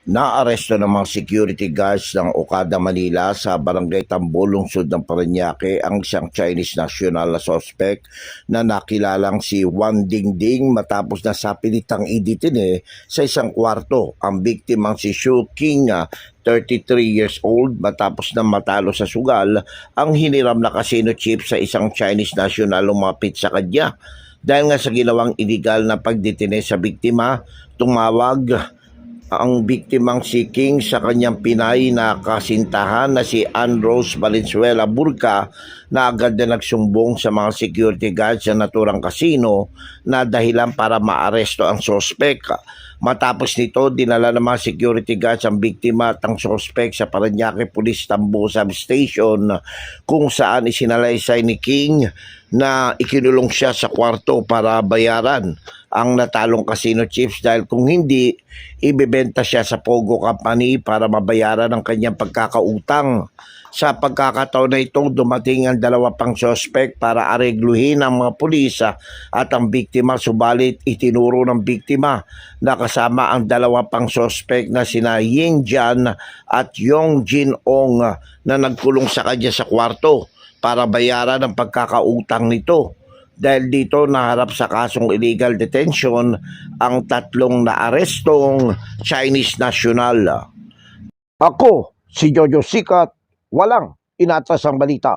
Naaresto ng mga security guards ng Okada, Manila sa barangay Tambo, lungsod ng Parañaque ang isang Chinese national na suspect na nakilalang si Wan Dingding matapos na sapilitang iditine sa isang kwarto. Ang biktimang si Shu King, ah, 33 years old, matapos na matalo sa sugal ang hiniram na casino chip sa isang Chinese national lumapit sa kanya. Dahil nga sa ginawang illegal na pagditine sa biktima, tumawag ang biktimang si King sa kanyang Pinay na kasintahan na si Ann Rose Valenzuela Burca na agad na nagsumbong sa mga security guards sa naturang kasino na dahilan para maaresto ang sospek. Matapos nito, dinala ng mga security guards ang biktima at ang sospek sa Paranaque Police Tambo Substation kung saan isinalaysay ni King na ikinulong siya sa kwarto para bayaran ang natalong casino chips dahil kung hindi, ibebenta siya sa Pogo Company para mabayaran ang kanyang pagkakautang. Sa pagkakataon na ito, dumating ang dalawa pang suspect para aregluhin ang mga pulisa at ang biktima subalit itinuro ng biktima na kasama ang dalawa pang suspect na sina Yin Jan at Yong Jin Ong na nagkulong sa kanya sa kwarto para bayaran ang pagkakautang nito. Dahil dito naharap sa kasong illegal detention ang tatlong naarestong Chinese national. Ako, si Jojo Sikat, walang inatas ang balita.